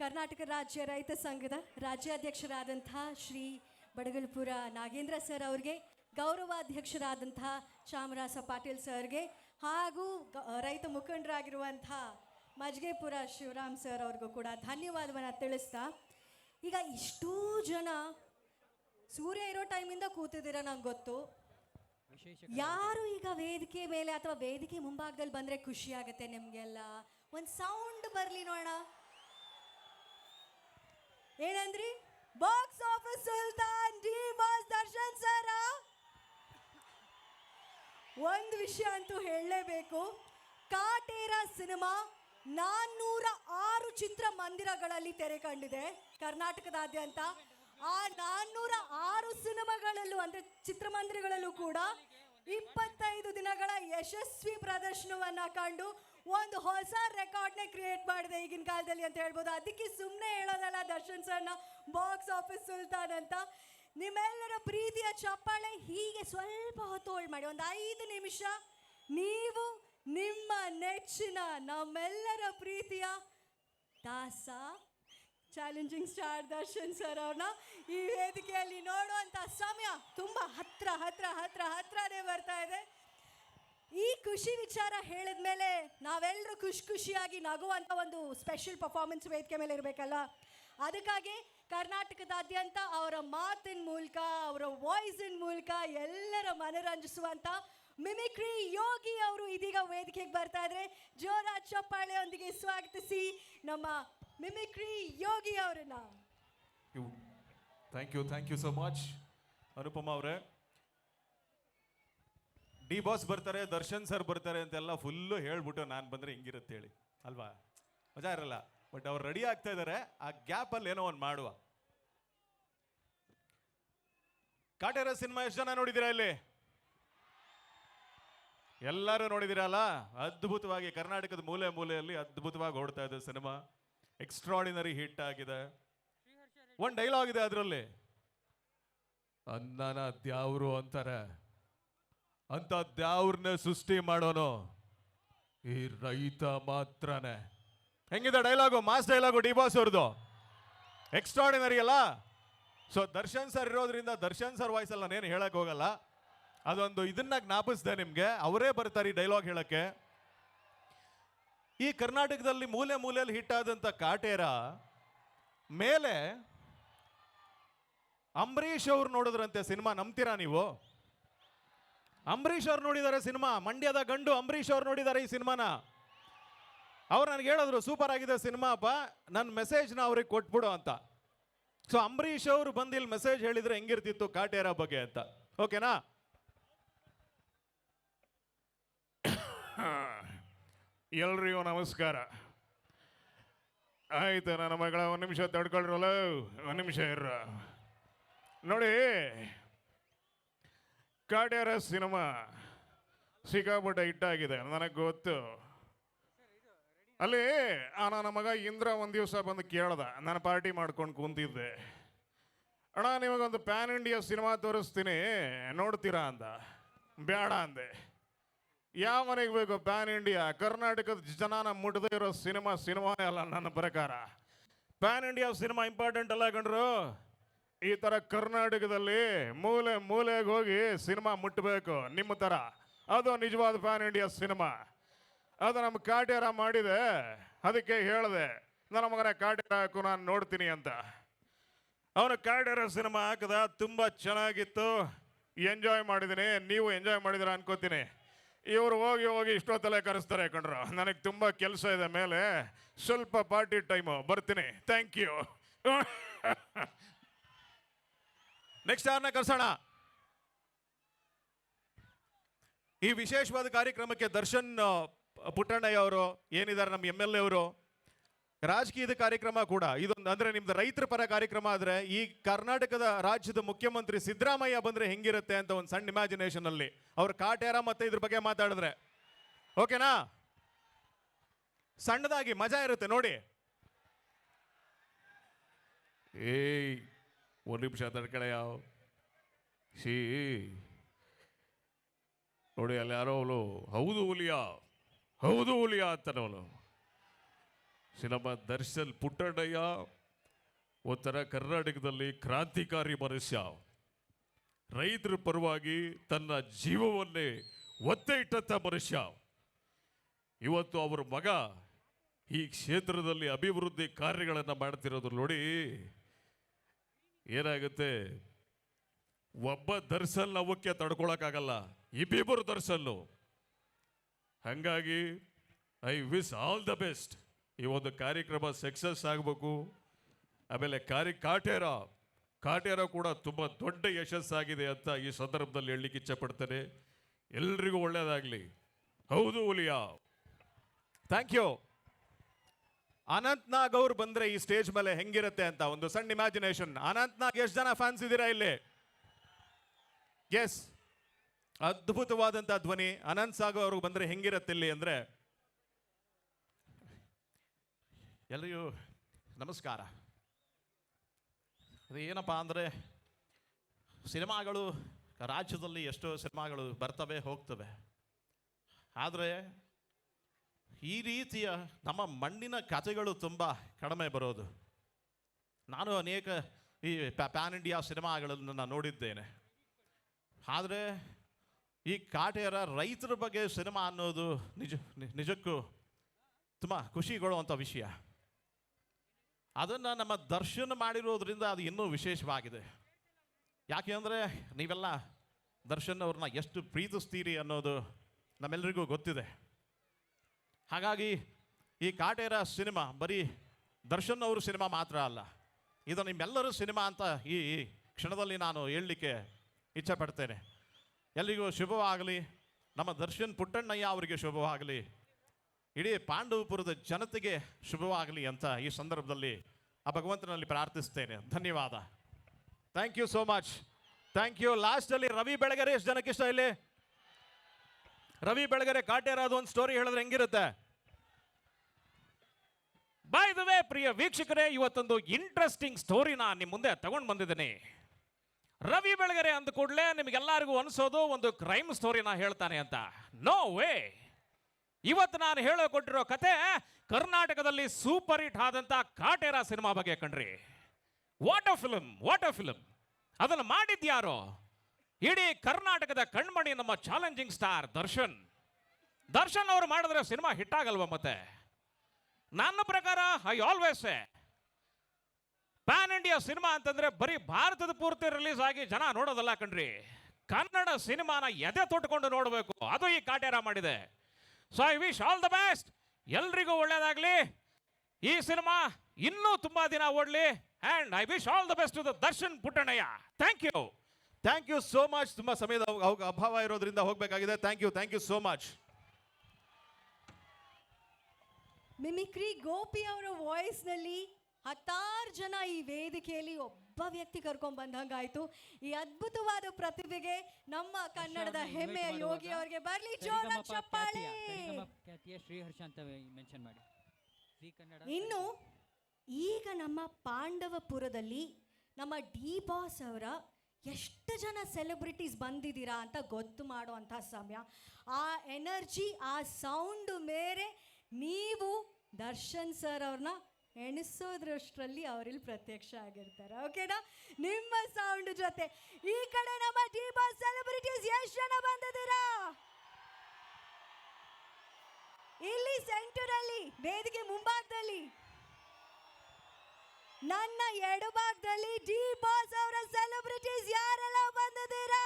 ಕರ್ನಾಟಕ ರಾಜ್ಯ ರೈತ ಸಂಘದ ರಾಜ್ಯಾಧ್ಯಕ್ಷರಾದಂಥ ಶ್ರೀ ಬಡಗಲ್ಪುರ ನಾಗೇಂದ್ರ ಸರ್ ಅವ್ರಿಗೆ ಗೌರವಾಧ್ಯಕ್ಷರಾದಂಥ ಚಾಮರಾಸ ಪಾಟೀಲ್ ಸರ್ಗೆ, ಹಾಗೂ ರೈತ ಮುಖಂಡರಾಗಿರುವಂಥ ಮಜ್ಗೆಪುರ ಶಿವರಾಮ್ ಸರ್ ಅವ್ರಿಗೂ ಕೂಡ ಧನ್ಯವಾದವನ್ನು ತಿಳಿಸ್ತಾ, ಈಗ ಇಷ್ಟೂ ಜನ ಸೂರ್ಯ ಇರೋ ಟೈಮಿಂದ ಕೂತಿದ್ದೀರ ನಂಗೆ ಗೊತ್ತು. ಯಾರು ಈಗ ವೇದಿಕೆ ಮೇಲೆ ಅಥವಾ ವೇದಿಕೆ ಮುಂಭಾಗದಲ್ಲಿ ಬಂದರೆ ಖುಷಿ ಆಗುತ್ತೆ ನಿಮ್ಗೆಲ್ಲ? ಒಂದು ಸೌಂಡ್ ಬರಲಿ ನೋಡೋಣ. ಏನಂದ್ರಿ? Box office Sultan D boss Darshan sir. ಒಂದು ವಿಷಯ ಅಂತೂ ಹೇಳಲೇಬೇಕು. ಕಾಟೇರ ಸಿನಿಮಾ ನಾನ್ನೂರ ಆರು ಚಿತ್ರಮಂದಿರಗಳಲ್ಲಿ ತೆರೆ ಕಂಡಿದೆ. ಕರ್ನಾಟಕದಾದ್ಯಂತ. ಆ ನಾನ್ನೂರ ಆರು ಸಿನಿಮಾಗಳಲ್ಲೂ, ಅಂದರೆ ಚಿತ್ರಮಂದಿರಗಳಲ್ಲೂ ಕೂಡ ಇಪ್ಪತ್ತೈದು ದಿನಗಳ ಯಶಸ್ವಿ ಪ್ರದರ್ಶನವನ್ನ ಕಂಡು ಒಂದು ಹೊಸ ರೆಕಾರ್ಡ್ನೇ ಕ್ರಿಯೇಟ್ ಮಾಡಿದೆ ಈಗಿನ ಕಾಲದಲ್ಲಿ ಅಂತ ಹೇಳ್ಬೋದು. ಅದಕ್ಕೆ ಸುಮ್ಮನೆ ಹೇಳೋದಲ್ಲ ದರ್ಶನ್ ಸರ್ನ, ಬಾಕ್ಸ್ ಆಫೀಸ್ ಸುಲ್ತಾನ್ ಅಂತ. ನಿಮ್ಮೆಲ್ಲರ ಪ್ರೀತಿಯ ಚಪ್ಪಾಳೆ ಹೀಗೆ ಸ್ವಲ್ಪ ಹೊತ್ತು ಹೋಲ್ಡ್ ಮಾಡಿ. ಒಂದು ಐದು ನಿಮಿಷ ನೀವು ನಿಮ್ಮ ನೆಚ್ಚಿನ ನಮ್ಮೆಲ್ಲರ ಪ್ರೀತಿಯ ದಾಸ ಚಾಲೆಂಜಿಂಗ್ ಸ್ಟಾರ್ ದರ್ಶನ್ ಸರ್ ಅವ್ರನ್ನ. ಈ ವೇದಿಕೆಯಲ್ಲಿ ನೋಡುವಂಥ ಸಮಯ ತುಂಬ ಹತ್ರ ಹತ್ರ ಹತ್ರ, ಹತ್ರನೇ ಬರ್ತಾ ಇದೆ. ಈ ಖುಷಿ ವಿಚಾರ ಹೇಳಿದ ಮೇಲೆ ನಾವೆಲ್ಲರೂ ಖುಷಿ ಖುಷಿಯಾಗಿ ನಗುವಂಥ ಒಂದು ಸ್ಪೆಷಲ್ ಪರ್ಫಾರ್ಮೆನ್ಸ್ ವೇದಿಕೆ ಮೇಲೆ ಇರಬೇಕಲ್ಲ? ಅದಕ್ಕಾಗಿ ಕರ್ನಾಟಕದಾದ್ಯಂತ ಅವರ ಮಾತಿನ ಮೂಲಕ, ಅವರ ವಾಯ್ಸಿನ ಮೂಲಕ ಎಲ್ಲರ ಮನರಂಜಿಸುವಂಥ ಮಿಮಿಕ್ರಿ ಯೋಗಿ ಅವರು ಇದೀಗ ವೇದಿಕೆಗೆ ಬರ್ತಾ ಇದ್ರೆ ಜೋರಾಜ್ ಚಪ್ಪಾಳೆಯೊಂದಿಗೆ ಸ್ವಾಗತಿಸಿ ನಮ್ಮ ಮಿಮಿಕ್ರಿ ಯೋಗಿ ಅವರನ್ನ. Thank you thank you so much Anupama ಅವರೇ. ಡಿ ಬಾಸ್ ಬರ್ತಾರೆ, ದರ್ಶನ್ ಸರ್ ಬರ್ತಾರೆ ಅಂತೆಲ್ಲ ಫುಲ್ಲು ಹೇಳ್ಬಿಟ್ಟು ನಾನು ಬಂದರೆ ಹಿಂಗಿರುತ್ತೆ ಹೇಳಿ. ಅಲ್ವಾ? ಮಜಾ ಇರಲ್ಲ. ಬಟ್ ಅವ್ರು ರೆಡಿ ಆಗ್ತಾ ಇದ್ದಾರೆ ಆ ಗ್ಯಾಪಲ್ಲಿ ಏನೋ ಒಂದು ಮಾಡುವ. ಕಾಟೇರ ಸಿನಿಮಾ ಎಷ್ಟು ಜನ ನೋಡಿದಿರ ಇಲ್ಲಿ? ಎಲ್ಲರೂ ನೋಡಿದಿರಲ್ಲ? ಅದ್ಭುತವಾಗಿ ಕರ್ನಾಟಕದ ಮೂಲೆ ಮೂಲೆಯಲ್ಲಿ ಅದ್ಭುತವಾಗಿ ಓಡ್ತಾ ಇದೆ ಸಿನಿಮಾ ಎಕ್ಸ್ಟ್ರಾಡಿನರಿ ಹಿಟ್ ಆಗಿದೆ. ಒಂದು ಡೈಲಾಗ್ ಇದೆ ಅದರಲ್ಲಿ. ಅನ್ನನ ದ್ಯಾವ್ರು ಅಂತಾರೆ. ಅಂತ ದ್ಯಾವ್ರನ್ನ ಸೃಷ್ಟಿ ಮಾಡೋನು. ಈ ರೈತ ಮಾತ್ರನೇ. ಹೆಂಗಿದೆ dialogue mass dialogue D boss ಅವ್ರದ್ದು ಎಕ್ಸ್ಟ್ರಾಡಿನರಿ ಅಲ್ಲ? ಸೊ ದರ್ಶನ್ ಸರ್ ಇರೋದ್ರಿಂದ ದರ್ಶನ್ ಸರ್ ವಾಯ್ಸಲ್ಲಿ ನಾನೇನು ಹೇಳಕ್ ಹೋಗಲ್ಲ. ಅದೊಂದು ಇದನ್ನ ಜ್ಞಾಪಿಸ್ದೆ ನಿಮಗೆ. ಅವರೇ ಬರ್ತಾರೆ ಈ ಡೈಲಾಗ್ ಹೇಳಕ್ಕೆ. ಈ ಕರ್ನಾಟಕದಲ್ಲಿ ಮೂಲೆ ಮೂಲೆಯಲ್ಲಿ ಹಿಟ್ ಆದಂಥ ಕಾಟೇರ, ಮೇಲೆ ಅಂಬರೀಷ್ ಅವ್ರು ನೋಡಿದ್ರಂತೆ ಸಿನಿಮಾ, ನಂಬ್ತೀರಾ ನೀವು? ಅಂಬರೀಷ್ ಅವ್ರು ನೋಡಿದ್ದಾರೆ ಸಿನಿಮಾ, ಮಂಡ್ಯದ ಗಂಡು ಅಂಬರೀಷ್ ಅವ್ರು ನೋಡಿದ್ದಾರೆ ಈ ಸಿನಿಮಾನ. ಅವ್ರು ನನಗೆ ಹೇಳಿದ್ರು, ಸೂಪರ್ ಆಗಿದೆ ಸಿನಿಮಾ ಅಪ್ಪ ನನ್ನ ಮೆಸೇಜ್ನ ಅವ್ರಿಗೆ ಕೊಟ್ಬಿಡು ಅಂತ. ಸೊ ಅಂಬರೀಷ್ ಅವರು ಬಂದು ಇಲ್ಲಿ ಮೆಸೇಜ್ ಹೇಳಿದರೆ ಹೆಂಗಿರ್ತಿತ್ತು ಕಾಟೇರ ಬಗ್ಗೆ ಅಂತ. ಓಕೆನಾ ಎಲ್ರಿಗೂ ನಮಸ್ಕಾರ. ಆಯ್ತು ನನ್ನ ಮಗಳ ಒಂದು ನಿಮಿಷ ತಡ್ಕೊಳ್ರಲ್ಲ? ಒಂದು ನಿಮಿಷ ಇರ ನೋಡಿ ಕಾಟ್ಯಾರ ಸಿನಿಮಾ ಸಿಕ್ಕಾಪಟ್ಟೆ ಹಿಟ್ಟಾಗಿದೆ ನನಗೆ ಗೊತ್ತು. ಅಲ್ಲಿ, ಆ, ನನ್ನ ಮಗ ಇಂದ್ರ ಒಂದು ದಿವಸ ಬಂದು ಕೇಳ್ದ, ನಾನು ಪಾರ್ಟಿ ಮಾಡ್ಕೊಂಡು ಕುಂತಿದ್ದೆ. ಅಣ್ಣ, ನಿಮಗೊಂದು ಪ್ಯಾನ್ ಇಂಡಿಯಾ ಸಿನಿಮಾ ತೋರಿಸ್ತೀನಿ, ನೋಡ್ತೀರಾ ಅಂದ ಬೇಡ ಅಂದೆ. ಯಾವ ಮನೆಗೆ ಬೇಕು ಪ್ಯಾನ್ ಇಂಡಿಯಾ ಕರ್ನಾಟಕದ ಜನಾನ ಮುಟ್ಟದೇ ಇರೋ ಸಿನಿಮಾ ಸಿನಿಮಾನೇ ಅಲ್ಲ ನನ್ನ ಪ್ರಕಾರ. ಪ್ಯಾನ್ ಇಂಡಿಯಾ ಸಿನಿಮಾ ಇಂಪಾರ್ಟೆಂಟ್ ಅಲ್ಲ ಕಂಡ್ರು ಈ ಥರ ಕರ್ನಾಟಕದಲ್ಲಿ ಮೂಲೆ ಮೂಲೆಗೆ ಹೋಗಿ ಸಿನಿಮಾ ಮುಟ್ಟಬೇಕು ನಿಮ್ಮ ಥರ ಅದು ನಿಜವಾದ ಪ್ಯಾನ್ ಇಂಡಿಯಾ ಸಿನಿಮಾ. ಅದು ನಮ್ಮ ಕಾಟ್ಯಾರ ಮಾಡಿದೆ. ಅದಕ್ಕೆ ಹೇಳಿದೆ, ನನ್ನ ಮಗನ ಕಾಟ್ಯಾರ ಹಾಕು, ನಾನು ನೋಡ್ತೀನಿ ಅಂತ. ಅವನು ಕಾಟ್ಯಾರ ಸಿನಿಮಾ ಹಾಕಿದ, ತುಂಬ ಚೆನ್ನಾಗಿತ್ತು. ಎಂಜಾಯ್ ಮಾಡಿದ್ದೀನಿ. ನೀವು ಎಂಜಾಯ್ ಮಾಡಿದಿರ ಅನ್ಕೋತೀನಿ. ಇವರು ಹೋಗಿ ಹೋಗಿ ಇಷ್ಟೊತ್ತಲ್ಲೇ ಕರೆಸ್ತಾರೆ ಕಣ್ರು. ನನಗೆ ತುಂಬ ಕೆಲಸ ಇದೆ ಮೇಲೆ. ಸ್ವಲ್ಪ ಪಾರ್ಟಿ ಟೈಮು ಬರ್ತೀನಿ. ಥ್ಯಾಂಕ್ ಯು ನೆಕ್ಸ್ಟ್ ಯಾರನ್ನ ಕರ್ಸೋಣ? ಈ ವಿಶೇಷವಾದ ಕಾರ್ಯಕ್ರಮಕ್ಕೆ ದರ್ಶನ್ ಪುಟ್ಟಣ್ಣಯ್ಯ ಅವರು, ಏನಿದ್ದಾರೆ ನಮ್ಮ ಎಂ ಎಲ್ ಎ ಅವರು? ರಾಜಕೀಯದ ಕಾರ್ಯಕ್ರಮ ಕೂಡ ಇದೊಂದು, ಅಂದ್ರೆ ನಿಮ್ದು ರೈತರ ಪರ ಕಾರ್ಯಕ್ರಮ ಆದ್ರೆ ಈ ಕರ್ನಾಟಕದ ರಾಜ್ಯದ ಮುಖ್ಯಮಂತ್ರಿ ಸಿದ್ದರಾಮಯ್ಯ ಬಂದ್ರೆ ಹೆಂಗಿರುತ್ತೆ ಅಂತ ಒಂದು ಸಣ್ಣ ಇಮ್ಯಾಜಿನೇಷನ್ ಅಲ್ಲಿ. ಅವ್ರ ಕಾಟ್ಯಾರ ಮತ್ತೆ ಇದ್ರ ಬಗ್ಗೆ ಮಾತಾಡಿದ್ರೆ. ಓಕೆನಾ? ಸಣ್ಣದಾಗಿ ಮಜಾ ಇರುತ್ತೆ, ನೋಡಿ. ಏಯ್, ಒಂದು ನಿಮಿಷ ತಡ್ಕಡೆ ಯಾವ ಶೀ ನೋಡಿ, ಅಲ್ಲಿ ಯಾರೋ ಅವಳು ಹೌದು ಹುಲಿಯಾ ಹೌದು ಹುಲಿಯಾ ಅಂತ ಅವಳು ಸಿನಿಮಾ ದರ್ಶನ್ ಪುಟ್ಟಣ್ಣಯ್ಯ, ಒಂಥರ ಕರ್ನಾಟಕದಲ್ಲಿ ಕ್ರಾಂತಿಕಾರಿ ಮನುಷ್ಯ. ರೈತರ ಪರವಾಗಿ ತನ್ನ ಜೀವವನ್ನೇ ಒತ್ತೆ ಇಟ್ಟಂಥ ಮನುಷ್ಯ. ಇವತ್ತು ಅವರ ಮಗ ಈ ಕ್ಷೇತ್ರದಲ್ಲಿ ಅಭಿವೃದ್ಧಿ ಕಾರ್ಯಗಳನ್ನು ಮಾಡ್ತಿರೋದು ನೋಡಿ ಏನಾಗುತ್ತೆ? ಒಬ್ಬ ದರ್ಶನ್ ಅವಕ್ಕೆ ತಡ್ಕೊಳಕ್ಕಾಗಲ್ಲ, ಇಬ್ಬಿಬ್ಬರು ದರ್ಶನ್ನು. ಹಂಗಾಗಿ I wish all the best ಈ ಒಂದು ಕಾರ್ಯಕ್ರಮ ಸಕ್ಸಸ್ ಆಗಬೇಕು. ಆಮೇಲೆ ಕಾರ್ಯ ಕಾಟೇರ ಕಾಟೇರ ಕೂಡ ತುಂಬ ದೊಡ್ಡ ಯಶಸ್ಸಾಗಿದೆ ಅಂತ ಈ ಸಂದರ್ಭದಲ್ಲಿ ಹೇಳಲಿಕ್ಕೆ ಇಚ್ಛಪಡ್ತೇನೆ. ಎಲ್ರಿಗೂ ಒಳ್ಳೆಯದಾಗಲಿ ಹೌದು ಹುಲಿಯಾ. ಥ್ಯಾಂಕ್ ಯು ಅನಂತ್ ನಾಗ್ ಅವ್ರು ಬಂದ್ರೆ ಈ ಸ್ಟೇಜ್ ಮೇಲೆ ಹೆಂಗಿರುತ್ತೆ ಅಂತ ಒಂದು ಸಣ್ಣ ಇಮ್ಯಾಜಿನೇಷನ್ ಅನಂತ್ನಾಗ್ ಎಷ್ಟು ಜನ ಫ್ಯಾನ್ಸ್ ಇದ್ದೀರಾ ಇಲ್ಲಿ? ಎಸ್ ಅದ್ಭುತವಾದಂಥ ಧ್ವನಿ. ಅನಂತ್ ಸಾಗರ್ ಅವ್ರಿಗೆ ಬಂದ್ರೆ ಹೆಂಗಿರುತ್ತೆ ಇಲ್ಲಿ ಅಂದ್ರೆ ಎಲ್ರಿಗೂ ನಮಸ್ಕಾರ. ಅದು ಏನಪ್ಪ ಅಂದರೆ ಸಿನಿಮಾಗಳು ರಾಜ್ಯದಲ್ಲಿ ಎಷ್ಟೋ ಸಿನಿಮಾಗಳು ಬರ್ತವೆ, ಹೋಗ್ತವೆ. ಆದರೆ ಈ ರೀತಿಯ ನಮ್ಮ ಮಣ್ಣಿನ ಕಥೆಗಳು ತುಂಬ ಕಡಿಮೆ ಬರೋದು. ನಾನು ಅನೇಕ ಈ ಪ್ಯಾನ್ ಇಂಡಿಯಾ ಸಿನಿಮಾಗಳನ್ನು ನಾನು ನೋಡಿದ್ದೇನೆ. ಆದರೆ ಈ ಕಾಟೇರ ರೈತರ ಬಗ್ಗೆ ಸಿನಿಮಾ ಅನ್ನೋದು ನಿಜ ನಿಜಕ್ಕೂ ತುಂಬ ಖುಷಿಗೊಳ್ಳುವಂಥ ವಿಷಯ. ಅದನ್ನು ನಮ್ಮ ದರ್ಶನ ಮಾಡಿರೋದ್ರಿಂದ ಅದು ಇನ್ನೂ ವಿಶೇಷವಾಗಿದೆ. ಯಾಕೆ ಅಂದರೆ ನೀವೆಲ್ಲ ದರ್ಶನ್ ಅವ್ರನ್ನ ಎಷ್ಟು ಪ್ರೀತಿಸ್ತೀರಿ ಅನ್ನೋದು ನಮ್ಮೆಲ್ಲರಿಗೂ ಗೊತ್ತಿದೆ. ಹಾಗಾಗಿ ಈ ಕಾಟೇರ ಸಿನಿಮಾ, ಬರೀ ದರ್ಶನ್ ಅವರು ಸಿನಿಮಾ ಮಾತ್ರ ಅಲ್ಲ, ಇದು ನಿಮ್ಮೆಲ್ಲರೂ ಸಿನಿಮಾ ಅಂತ ಈ ಕ್ಷಣದಲ್ಲಿ ನಾನು ಹೇಳಲಿಕ್ಕೆ ಇಚ್ಛೆಪಡ್ತೇನೆ. ಎಲ್ಲಿಗೂ ಶುಭವಾಗಲಿ, ನಮ್ಮ ದರ್ಶನ್ ಪುಟ್ಟಣ್ಣಯ್ಯ ಅವರಿಗೆ ಶುಭವಾಗಲಿ. ಇಡೀ ಪಾಂಡವಪುರದ ಜನತೆಗೆ ಶುಭವಾಗಲಿ ಅಂತ ಈ ಸಂದರ್ಭದಲ್ಲಿ ಆ ಭಗವಂತನಲ್ಲಿ ಪ್ರಾರ್ಥಿಸ್ತೇನೆ. ಧನ್ಯವಾದ. Thank you so much thank you ಲಾಸ್ಟಲ್ಲಿ ರವಿ ಬೆಳಗೆರೆ ಎಷ್ಟು ಜನಕ್ಕೆ ಇಷ್ಟ ಇಲ್ಲಿ? ರವಿ ಬೆಳಗೆರೆ ಕಾಟೇರಾದ ಒಂದು ಸ್ಟೋರಿ ಹೇಳಿದ್ರೆ ಹೆಂಗಿರುತ್ತೆ? ಬೈ ದ ವೇ ಪ್ರಿಯ ವೀಕ್ಷಕರೇ, ಇವತ್ತೊಂದು ಇಂಟ್ರೆಸ್ಟಿಂಗ್ ಸ್ಟೋರಿನ ನಿಮ್ಮ ಮುಂದೆ ತಗೊಂಡು ಬಂದಿದ್ದೀನಿ. ರವಿ ಬೆಳಗೆರೆ ಅಂದ ಕೂಡಲೇ ನಿಮಗೆಲ್ಲರಿಗೂ ಅನಿಸೋದು ಒಂದು ಕ್ರೈಮ್ ಸ್ಟೋರಿನ ಹೇಳ್ತಾನೆ ಅಂತ. ನೋ ವೇ ಇವತ್ತು ನಾನು ಹೇಳೋ ಕೊಟ್ಟಿರೋ ಕತೆ ಕರ್ನಾಟಕದಲ್ಲಿ ಸೂಪರ್ ಹಿಟ್ ಆದಂಥ ಕಾಟೇರ ಸಿನಿಮಾ ಬಗ್ಗೆ ಕಣ್ರಿ. What a film what a film ಅದನ್ನು ಮಾಡಿದ್ಯಾರೋ ಇಡೀ ಕರ್ನಾಟಕದ ಕಣ್ಮಣಿ ನಮ್ಮ ಚಾಲೆಂಜಿಂಗ್ ಸ್ಟಾರ್ ದರ್ಶನ್. ದರ್ಶನ್ ಅವರು ಮಾಡಿದ್ರೆ ಸಿನಿಮಾ ಹಿಟ್ ಆಗಲ್ವಾ ಮತ್ತೆ? ನನ್ನ ಪ್ರಕಾರ I always pan India cinema ಅಂತಂದ್ರೆ ಬರೀ ಭಾರತದ ಪೂರ್ತಿ ರಿಲೀಸ್ ಆಗಿ ಜನ ನೋಡೋದಲ್ಲ ಕಣ್ರಿ. ಕನ್ನಡ ಸಿನಿಮಾನ ಎದೆ ತೊಟ್ಕೊಂಡು ನೋಡಬೇಕು. ಅದು ಈ ಕಾಟೇರ ಮಾಡಿದೆ. So I wish all the best ಎಲ್ರಿಗೂ ಒಳ್ಳೇದಾಗ್ಲಿ. ಈ ಸಿನಿಮಾ ಇನ್ನೂ ತುಂಬಾ ದಿನ ಓಡ್ಲಿ. And I wish all the best to the Darshan Puttannaiah. Thank you thank you so much ತುಂಬ ಸಮಯದ ಅಭಾವ ಇರೋದ್ರಿಂದ ಹೋಗಬೇಕಾಗಿದೆ. Thank you thank you so much mimicry Gopi ಅವರ ವಾಯ್ಸ್ನಲ್ಲಿ ಹತ್ತಾರು ಜನ ಈ ವೇದಿಕೆಯಲ್ಲಿ ಒಬ್ಬ ವ್ಯಕ್ತಿ ಕರ್ಕೊಂಡ್ ಬಂದಂಗಾಯ್ತು. ಈ ಅದ್ಭುತವಾದ ಪ್ರತಿಭೆಗೆ ನಮ್ಮ ಕನ್ನಡದ ಹೆಮ್ಮೆಯ ಯೋಗಿ ಅವರಿಗೆ ಬರಲಿ ಜೋರ ಚಪ್ಪಾಳೆ. ಖ್ಯಾತಿಯ ಶ್ರೀಹರ್ಷ ಅಂತ ಮೆನ್ಷನ್ ಮಾಡಿ. ಕನ್ನಡ ಇನ್ನು ಈಗ ನಮ್ಮ ಪಾಂಡವಪುರದಲ್ಲಿ ನಮ್ಮ ಡಿ ಬಾಸ್ ಅವರ ಎಷ್ಟು ಜನ ಸೆಲೆಬ್ರಿಟೀಸ್ ಬಂದಿದ್ದೀರಾ ಅಂತ ಗೊತ್ತು ಮಾಡುವಂಥ ಸಮಯ. ಆ ಎನರ್ಜಿ ಆ ಸೌಂಡ್ ಮೇರೆ ನೀವು ದರ್ಶನ್ ಸರ್ ಅವ್ರನ್ನ ಎಣಿಸೋದ್ರಷ್ಟರಲ್ಲಿ ಅವರಲ್ಲಿ ಪ್ರತ್ಯಕ್ಷ ಆಗಿರ್ತಾರೆ ಓಕೆನಾ ನಿಮ್ಮ ಸೌಂಡ್ ಜೊತೆ. ಈ ಕಡೆ ನಮ್ಮ ಬಾಸ್ ಸೆಲೆಬ್ರಿಟೀಸ್ ಎಷ್ಟು ಜನ ಬಂದಿದ್ದೀರಾ? ಇಲ್ಲಿ ಸೆಂಟರ್ ಅಲ್ಲಿ ವೇದಿಕೆ ಮುಂಭಾಗದಲ್ಲಿ. ನನ್ನ ಎಡಭಾಗದಲ್ಲಿ ಡಿ ಬಾಸ್ ಅವರ ಸೆಲೆಬ್ರಿಟೀಸ್ ಯಾರೆಲ್ಲ ಬಂದಿದ್ದೀರಾ?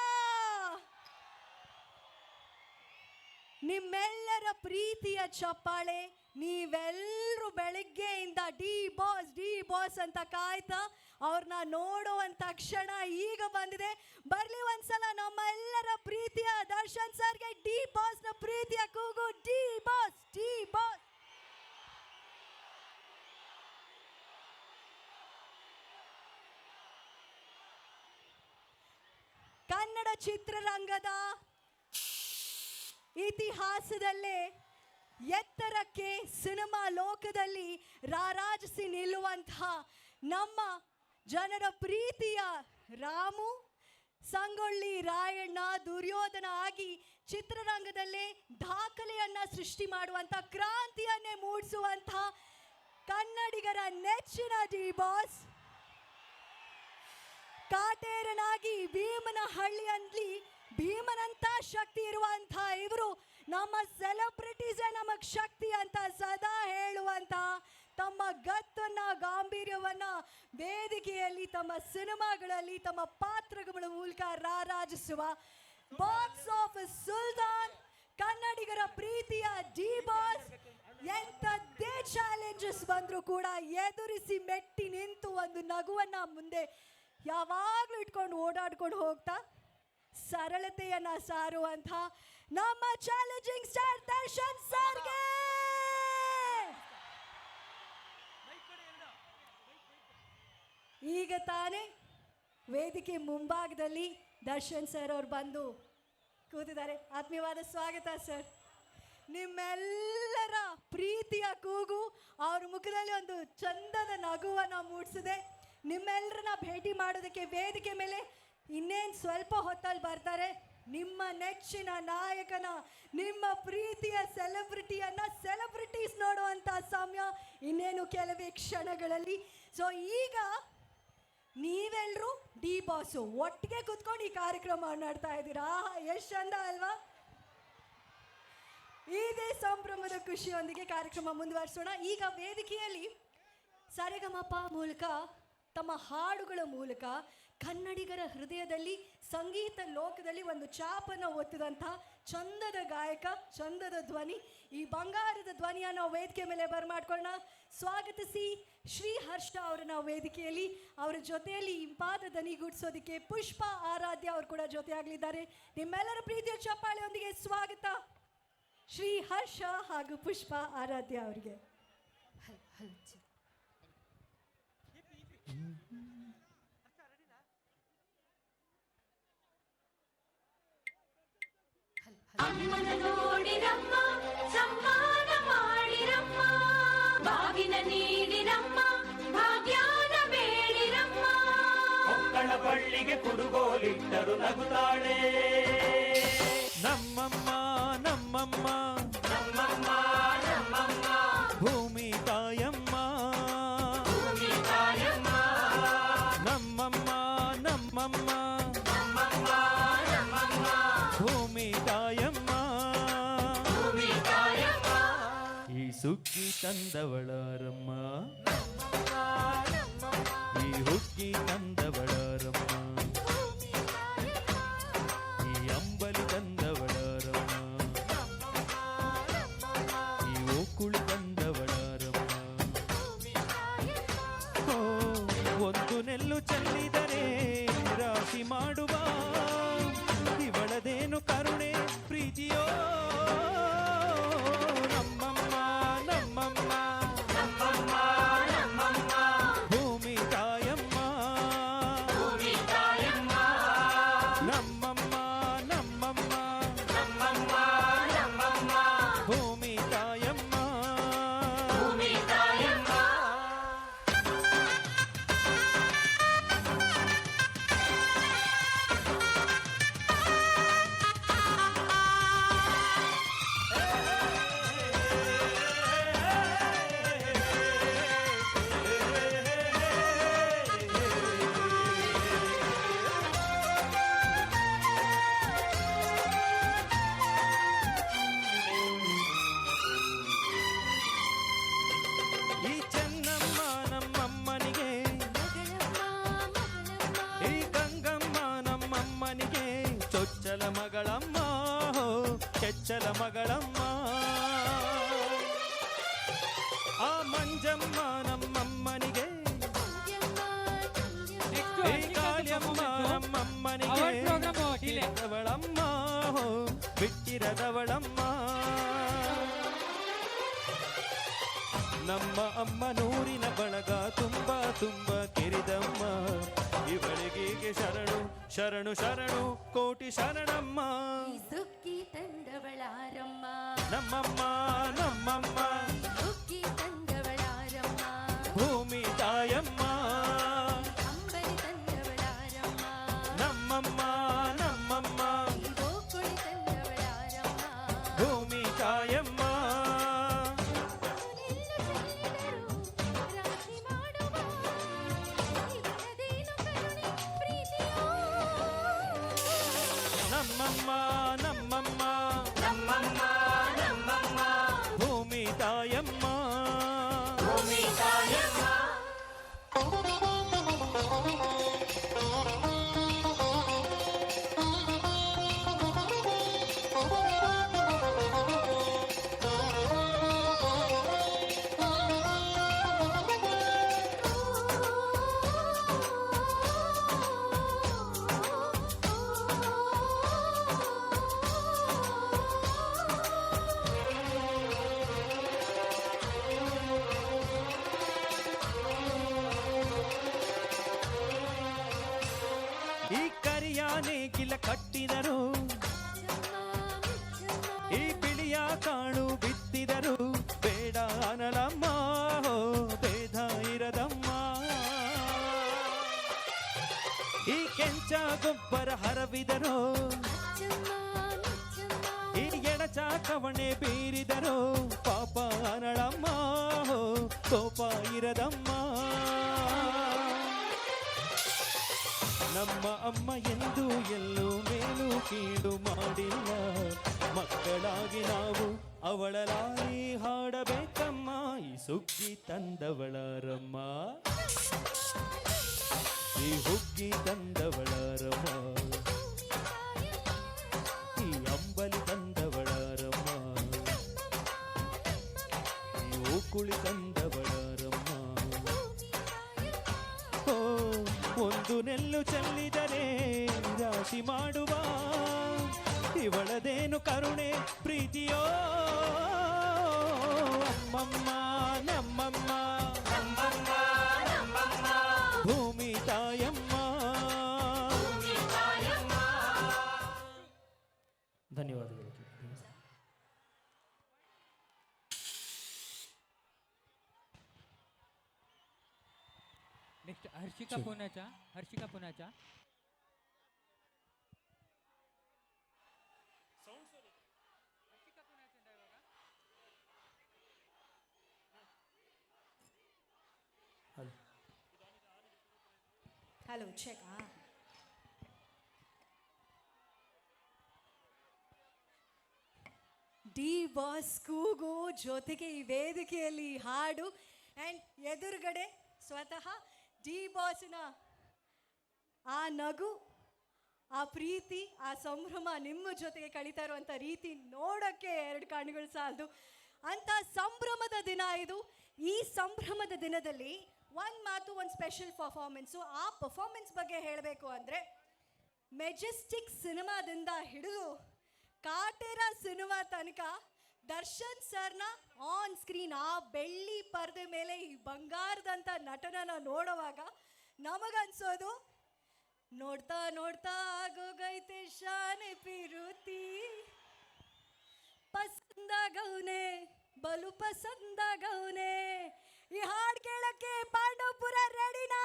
ನಿಮ್ಮೆಲ್ಲರ ಪ್ರೀತಿಯ ಚಪ್ಪಾಳೆ ನೀವೆಲ್ಲರೂ ಬೆಳಗ್ಗೆಯಿಂದ ಡಿ ಬಾಸ್ ಡಿ ಬಾಸ್ ಅಂತ ಕಾಯ್ತಾ ಅವ್ರನ್ನ ನೋಡುವಂತ ಕ್ಷಣ ಈಗ ಬಂದಿದೆ. ಬರ್ಲಿ ಒಂದ್ಸಲ ನಮ್ಮೆಲ್ಲರ ಪ್ರೀತಿಯ ದರ್ಶನ್ ಸರ್ಗೆ ಡಿ ಬಾಸ್ನ ಪ್ರೀತಿಯ ಕೂಗು. D boss D boss. Kannada ಚಿತ್ರರಂಗದ ಇತಿಹಾಸದಲ್ಲೇ ಎತ್ತರಕ್ಕೆ ಸಿನಿಮಾ ಲೋಕದಲ್ಲಿ ರಾರಾಜಿಸಿ ನಿಲ್ಲುವಂತಹ ನಮ್ಮ ಜನರ ಪ್ರೀತಿಯ ರಾಮು, ಸಂಗೊಳ್ಳಿ ರಾಯಣ್ಣ ದುರ್ಯೋಧನ ಆಗಿ ಚಿತ್ರರಂಗದಲ್ಲೇ ದಾಖಲೆಯನ್ನ ಸೃಷ್ಟಿ ಮಾಡುವಂಥ ಕ್ರಾಂತಿಯನ್ನೇ ಮೂಡಿಸುವಂಥ ನೆಚ್ಚಿನ ಡಿ ಬಾಸ್. ಕಾಟೇರನಾಗಿ ಭೀಮನ ಹಳ್ಳಿಯಲ್ಲಿ ಭೀಮನಂತ ಶಕ್ತಿ ಇರುವಂಥ ಇವರು ನಮ್ಮ ಸೆಲೆಬ್ರಿಟೀಸ್ ನಮಗೆ ಶಕ್ತಿ ಅಂತ ಸದಾ ಹೇಳುವಂತ ತಮ್ಮ ಗತ್ತನ್ನು, ಗಾಂಭೀರ್ಯವನ್ನ ವೇದಿಕೆಯಲ್ಲಿ, ತಮ್ಮ ಸಿನಿಮಾಗಳಲ್ಲಿ, ತಮ್ಮ ಪಾತ್ರಗಳ ಮೂಲಕ ರಾರಾಜಿಸುವ ಬಾಕ್ಸ್ ಆಫೀಸ್ ಸುಲ್ತಾನ್, ಕನ್ನಡಿಗರ ಪ್ರೀತಿಯ ಡಿ ಬಾಸ್ ಎಂಥದ್ದೇ ಚಾಲೆಂಜಸ್ ಬಂದರೂ ಕೂಡ ಎದುರಿಸಿ ಮೆಟ್ಟಿ ನಿಂತು ಒಂದು ನಗುವನ್ನ ಮುಂದೆ ಯಾವಾಗಲೂ ಇಟ್ಕೊಂಡು ಓಡಾಡ್ಕೊಂಡು ಹೋಗ್ತಾ ಸರಳತೆಯನ್ನ ಸಾರುವಂಥ ನಮ್ಮ ಚಾಲೆಂಜಿಂಗ್ ಸ್ಟಾರ್ ದರ್ಶನ್ ಸರ್ಗೆ! ಈಗ ತಾನೇ ವೇದಿಕೆ ಮುಂಭಾಗದಲ್ಲಿ ದರ್ಶನ್ ಸರ್ ಅವ್ರು ಬಂದು ಕೂತಿದ್ದಾರೆ. ಆತ್ಮೀಯವಾದ ಸ್ವಾಗತ ಸರ್. ನಿಮ್ಮೆಲ್ಲರ ಪ್ರೀತಿಯ ಕೂಗು ಅವ್ರ ಮುಖದಲ್ಲಿ ಒಂದು ಚಂದದ ನಗುವನ್ನು ಮೂಡಿಸಿದೆ. ನಿಮ್ಮೆಲ್ಲರನ್ನ ಭೇಟಿ ಮಾಡೋದಕ್ಕೆ ವೇದಿಕೆ ಮೇಲೆ ಇನ್ನೇನು ಸ್ವಲ್ಪ ಹೊತ್ತಲ್ಲಿ ಬರ್ತಾರೆ, ನಿಮ್ಮ ನೆಚ್ಚಿನ ನಾಯಕನ, ನಿಮ್ಮ ಪ್ರೀತಿಯ ಸೆಲೆಬ್ರಿಟಿಯನ್ನ ಸೆಲೆಬ್ರಿಟೀಸ್ ನೋಡುವಂಥ ಸಮಯ ಇನ್ನೇನು ಕೆಲವೇ ಕ್ಷಣಗಳಲ್ಲಿ. ಸೊ ಈಗ ನೀವೆಲ್ಲರೂ ಡಿ ಬಾಸು ಒಟ್ಟಿಗೆ ಕುತ್ಕೊಂಡು ಈ ಕಾರ್ಯಕ್ರಮ ಮಾಡ್ತಾ ಇದ್ದೀರಾ? ಎಷ್ಟು ಚಂದ ಅಲ್ವಾ? ಇದೇ ಸಂಭ್ರಮದ ಖುಷಿಯೊಂದಿಗೆ ಕಾರ್ಯಕ್ರಮ ಮುಂದುವರಿಸೋಣ. ಈಗ ವೇದಿಕೆಯಲ್ಲಿ ಸರಿಗಮಪ ಮೂಲಕ, ತಮ್ಮ ಹಾಡುಗಳ ಮೂಲಕ ಕನ್ನಡಿಗರ ಹೃದಯದಲ್ಲಿ, ಸಂಗೀತ ಲೋಕದಲ್ಲಿ ಒಂದು ಚಾಪನ್ನು ಒತ್ತಿದಂಥ ಚಂದದ ಗಾಯಕ, ಚಂದದ ಧ್ವನಿ. ಈ ಬಂಗಾರದ ಧ್ವನಿಯ ನಾವು ವೇದಿಕೆ ಮೇಲೆ ಬರಮಾಡ್ಕೊಳ್ಳೋಣ. ಸ್ವಾಗತಿಸಿ ಶ್ರೀ ಹರ್ಷ ಅವರನ್ನ ವೇದಿಕೆಯಲ್ಲಿ. ಅವರ ಜೊತೆಯಲ್ಲಿ ಇಂಪಾದ ದನಿಗೂಡಿಸೋದಕ್ಕೆ ಪುಷ್ಪ, ಆರಾಧ್ಯ ಅವರು ಕೂಡ ಜೊತೆಯಾಗಲಿದ್ದಾರೆ. ನಿಮ್ಮೆಲ್ಲರ ಪ್ರೀತಿಯ ಚಪ್ಪಾಳೆಯೊಂದಿಗೆ ಸ್ವಾಗತ. ಶ್ರೀ ಹರ್ಷ ಹಾಗೂ ಪುಷ್ಪ, ಆರಾಧ್ಯ ಅವರಿಗೆ. ಅಮ್ಮನ ನೋಡಿರಮ್ಮ ಸಮ್ಮಾನ ಮಾಡಿರಮ್ಮ ಬಾಗಿನ ನೀಡಿರಮ್ಮ ಭಾಗ್ಯಾನ ಬೇಡಿರಮ್ಮ. ಮಕ್ಕಳ ಬಳ್ಳಿಗೆ ಕುಡುಗೋಲಿಟ್ಟರು ನಗುತ್ತಾಳೆ. ನಮ್ಮಮ್ಮ ನಮ್ಮಮ್ಮ ನಮ್ಮಮ್ಮ ಸುಗ್ಗಿ ತಂದವಳಾರಮ್ಮ. ಈ ಹುಗ್ಗಿ ತಂದವಳಾರಮ್ಮ. ಬಿಟ್ಟಿರದವಳಮ್ಮ ನಮ್ಮ ಅಮ್ಮ ನೂರಿನ ಬಳಗ ತುಂಬ ತುಂಬ ಕೆರಿದಮ್ಮ. ಇವಳಿಗೆ ಶರಣು ಶರಣು ಶರಣು ಕೋಟಿ ಶರಣಮ್ಮ. ಸುಕ್ಕಿ ತಂದವಳಾರಮ್ಮ. ನಮ್ಮಮ್ಮ ನಮ್ಮಮ್ಮ. ಸುಕ್ಕಿ ತಂದವಳಾರಮ್ಮ. Yeah. ಕೋಪ ಇರದಮ್ಮ. ನಮ್ಮ ಅಮ್ಮ ಎಂದು ಎಲ್ಲೂ ಮೇಲೂ ಕೀಡು ಮಾಡಿಲ್ಲ. ಮಕ್ಕಳಾಗಿ ನಾವು ಅವಳ ಲಾರಿ ಹಾಡಬೇಕಮ್ಮ. ಈ ಸುಗ್ಗಿ ತಂದವಳರಮ್ಮ. ಈ ಹುಗ್ಗಿ ತಂದವಳರಮ್ಮ. ಈ ಅಂಬಲಿ ತಂದವಳರಮ್ಮ. ಈ ಓಕುಳಿ ತಂದವಳರಮ್ಮ ಒಂದು ನೆಲ್ಲು ಚೆಲ್ಲಿದರೆ ರಾಶಿ ಮಾಡುವ. ಇವಳದೇನು ಕರುಣೆ ಪ್ರೀತಿಯೋ. ಅಮ್ಮಮ್ಮ ನಮ್ಮಮ್ಮ. Next Harshika Poonacha Harshika Poonacha hello check D boss ಕೂಗು ಜೊತೆಗೆ ಈ ವೇದಿಕೆಯಲ್ಲಿ ಹಾಡು ಆ್ಯಂಡ್ ಎದುರುಗಡೆ ಸ್ವತಃ ಡಿ ಬಾಸ್ನ ಆ ನಗು, ಆ ಪ್ರೀತಿ, ಆ ಸಂಭ್ರಮ ನಿಮ್ಮ ಜೊತೆಗೆ ಕಳೀತಾ ಇರುವಂಥ ರೀತಿ ನೋಡೋಕ್ಕೆ ಎರಡು ಕಣ್ಣುಗಳು ಸಾಲದು. ಅಂತ ಸಂಭ್ರಮದ ದಿನ ಇದು. ಈ ಸಂಭ್ರಮದ ದಿನದಲ್ಲಿ ಒಂದು ಮಾತು, ಒಂದು ಸ್ಪೆಷಲ್ ಪರ್ಫಾರ್ಮೆನ್ಸು ಆ ಪರ್ಫಾರ್ಮೆನ್ಸ್ ಬಗ್ಗೆ ಹೇಳಬೇಕು ಅಂದರೆ, ಮೆಜೆಸ್ಟಿಕ್ ಸಿನಿಮಾದಿಂದ ಹಿಡಿದು ಕಾಟೇರ ಸಿನಿಮಾ ತನಕ ದರ್ಶನ್ ಸರ್ನ ಆನ್ ಸ್ಕ್ರೀನ್ ಆ ಬೆಳ್ಳಿ ಪರದೆ ಮೇಲೆ ಈ ಬಂಗಾರದಂಥ ನಟನನ ನೋಡುವಾಗ ನಮಗನ್ಸೋದು, ನೋಡ್ತಾ ನೋಡ್ತಾ ಆಗೋಗೈತೆ ಶಾನೆ ಪಿರುತಿ. ಪಸಂದಾಗವ್ನೆ ಬಲು ಪಸಂದಾಗವ್ನೆ ಈ ಹಾಡು ಕೇಳಕ್ಕೆ ಪಾಂಡವಪುರ ರೆಡಿನಾ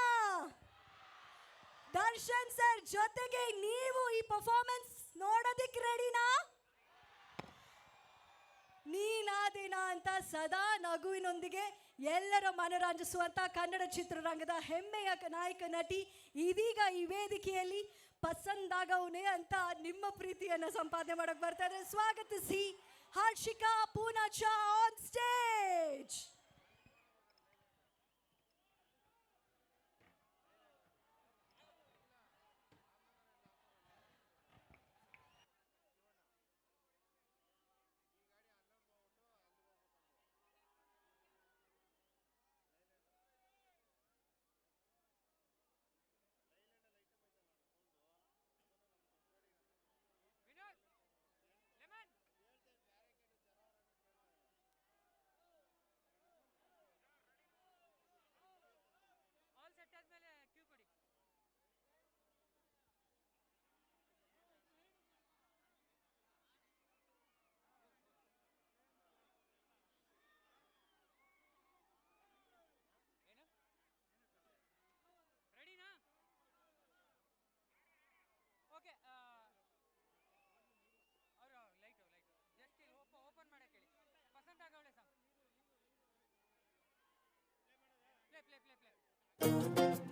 ದರ್ಶನ್ ಸರ್ ಜೊತೆಗೆ ನೀವು ಈ ಪರ್ಫಾರ್ಮೆನ್ಸ್ ನೋಡೋದಿಕ್ ರೆಡಿನಾ ನೀನಾದಿನ ಅಂತ ಸದಾ ನಗುವಿನೊಂದಿಗೆ ಎಲ್ಲರ ಮನರಂಜಿಸುವಂಥ ಕನ್ನಡ ಚಿತ್ರರಂಗದ ಹೆಮ್ಮೆಯ ನಾಯಕ ನಟಿ ಇದೀಗ ಈ ವೇದಿಕೆಯಲ್ಲಿ ಪಸಂದಾಗವನೇ ಅಂತ ನಿಮ್ಮ ಪ್ರೀತಿಯನ್ನ ಸಂಪಾದನೆ ಮಾಡಕ್ ಬರ್ತಾರೆ ಸ್ವಾಗತಿಸಿ Harshika Poonacha on stage play, play, play, play.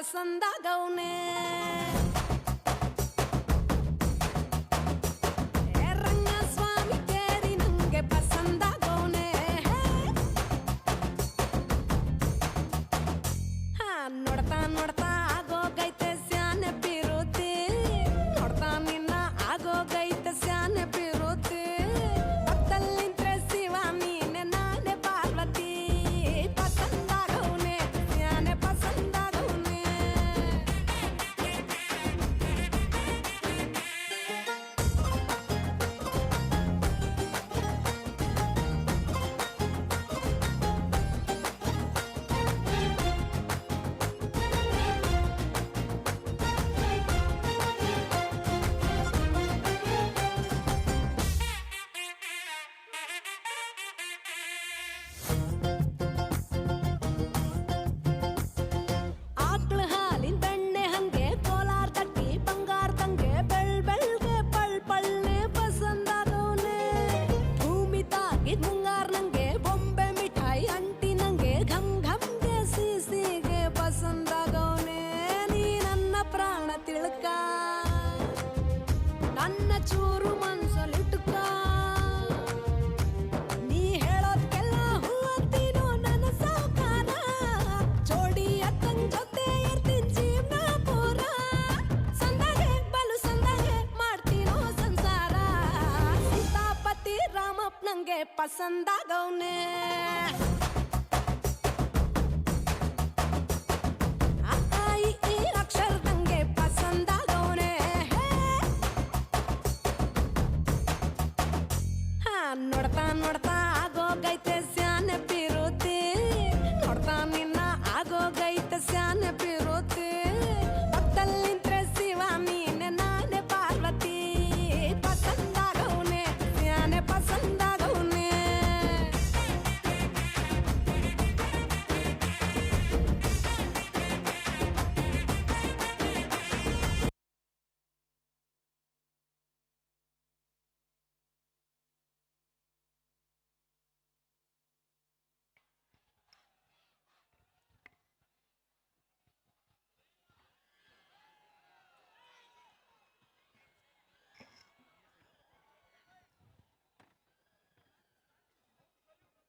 ಪಸಂದಾಗವ್ನೆ ಏ ನಂಗೆ